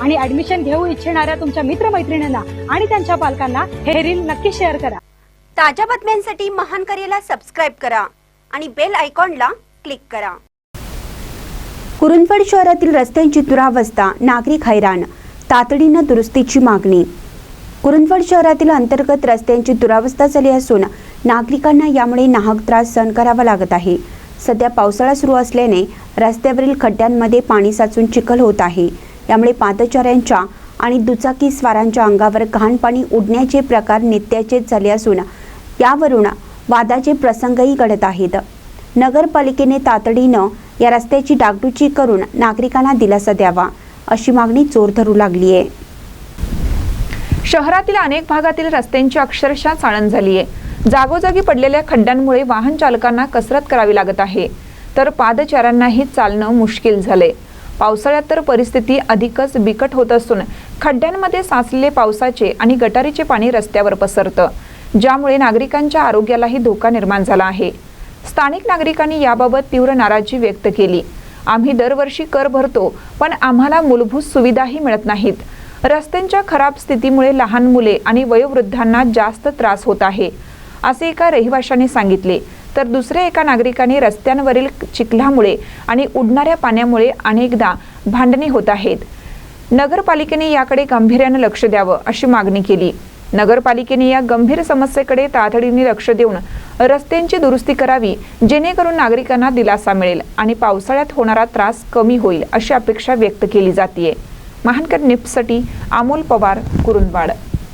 आणि ऍडमिशन घेऊ इच्छिणाऱ्या तुमच्या मित्रमैत्रिणींना आणि त्यांच्या पालकांना हे रील नक्की शेअर करा. ताज्या बातम्यांसाठी महान करेला सबस्क्राईब करा आणि बेल आयकॉनला क्लिक करा. कुरुंदवाड शहरातील रस्त्यांची दुरावस्था नागरिक हैराण तातडीनं दुरुस्तीची मागणी. कुरुंदवाड शहरातील अंतर्गत रस्त्यांची दुरावस्था झाली असून नागरिकांना यामुळे नाहक त्रास सहन करावा लागत आहे. सध्या पावसाळा सुरू असल्याने रस्त्यावरील खड्ड्यांमध्ये पाणी साचून चिखल होत आहे. यामुळे पादचाऱ्यांच्या आणि दुचाकी स्वारांच्या अंगावर घाण पाणी उडण्याचे प्रकार नित्याचेच झाले असून यावरून वादाचे प्रसंगही घडत आहेत. नगरपालिकेने तातडीनं या रस्त्याची डागडुजी करून नागरिकांना दिलासा द्यावा अशी मागणी जोर धरू लागली आहे. शहरातील अनेक भागातील रस्त्यांची अक्षरशः चाळण झाली आहे. जागोजागी पडलेल्या खड्ड्यांमुळे वाहन चालकांना कसरत करावी लागत आहे. तर पादचाऱ्यांनाही चालणं मुश्किल झालंय. पावसाळ्यात तर परिस्थिती अधिकच बिकट होत असून खड्ड्यांमध्ये साचलेले पावसाचे आणि गटारीचे पाणी रस्त्यावर पसरतं ज्यामुळे नागरिकांच्या आरोग्यालाही धोका निर्माण झाला आहे. स्थानिक नागरिकांनी याबाबत तीव्र नाराजी व्यक्त केली. आम्ही दरवर्षी कर भरतो पण आम्हाला मूलभूत सुविधाही मिळत नाहीत. रस्त्यांच्या खराब स्थितीमुळे लहान मुले आणि वयोवृद्धांना जास्त त्रास होत आहे असे एका रहिवाशाने सांगितले. तर दुसऱ्या एका नागरिकाने रस्त्यांवरील चिखलामुळे आणि उडणाऱ्या पाण्यामुळे अनेकदा भांडणे होत आहेत. नगरपालिकेने याकडे गांभीर्यानं लक्ष द्यावं अशी मागणी केली. नगरपालिकेने या गंभीर समस्येकडे तातडीने लक्ष देऊन रस्त्यांची दुरुस्ती करावी जेणेकरून नागरिकांना दिलासा मिळेल आणि पावसाळ्यात होणारा त्रास कमी होईल अशी अपेक्षा व्यक्त केली जाते महानकर निप्ससाठी अमोल पवार कुरुंदवाड.